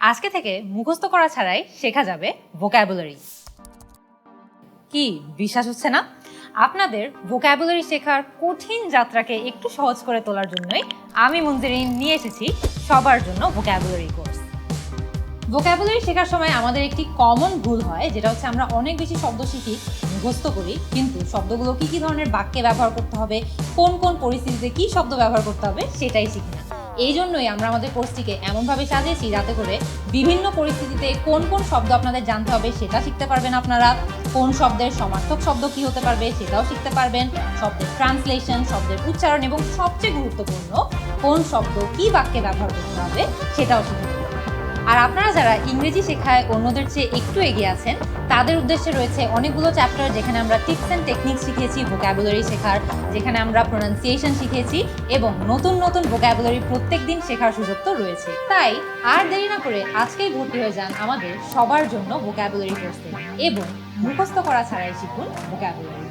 আজকে থেকে মুখস্থ করা ছাড়াই শেখা যাবে ভোক্যাবুলারি কি? বিশ্বাস হচ্ছে না? আপনাদের ভোক্যাবুলারি শেখার কঠিন যাত্রাকে একটু সহজ করে তোলার জন্যই আমি মঞ্জিরিন নিয়ে এসেছি সবার জন্য ভোক্যাবুলারি কোর্স ভোক্যাবুলারি শেখার সময় আমাদের একটি কমন ভুল হয়, যেটা হচ্ছে আমরা অনেক বেশি শব্দ শিখি, মুখস্থ করি, কিন্তু শব্দগুলো কি কি ধরনের বাক্যে ব্যবহার করতে হবে, কোন কোন পরিস্থিতিতে কি শব্দ ব্যবহার করতে হবে সেটাই শিখি না। এই জন্যই আমরা আমাদের কোর্সটিকে এমনভাবে সাজিয়েছি যাতে করে বিভিন্ন পরিস্থিতিতে কোন কোন শব্দ আপনাদের জানতে হবে সেটা শিখতে পারবেন আপনারা, কোন শব্দের সমার্থক শব্দ কি হতে পারবে সেটাও শিখতে পারবেন, শব্দের ট্রান্সলেশন শব্দের উচ্চারণ এবং সবচেয়ে গুরুত্বপূর্ণ কোন শব্দ কি বাক্যে ব্যবহার করতে হবে সেটাও শিখতে আর আপনারা যারা ইংরেজি শেখায় অন্যদের চেয়ে একটু এগিয়ে আছেন, তাদের উদ্দেশ্যে রয়েছে অনেকগুলো চ্যাপ্টার যেখানে আমরা টিপস অ্যান্ড টেকনিক শিখিয়েছি ভোক্যাবুলারি শেখার, যেখানে আমরা প্রোনাউন্সিয়েশন শিখেছি এবং নতুন নতুন ভোক্যাবুলারি প্রত্যেক দিন শেখার সুযোগ তো রয়েছে। তাই আর দেরি না করে আজকেই ভর্তি হয়ে যান আমাদের সবার জন্য ভোক্যাবুলারি কোর্সে এবং মুখস্থ করা ছাড়াই শিখুন ভোক্যাবুলারি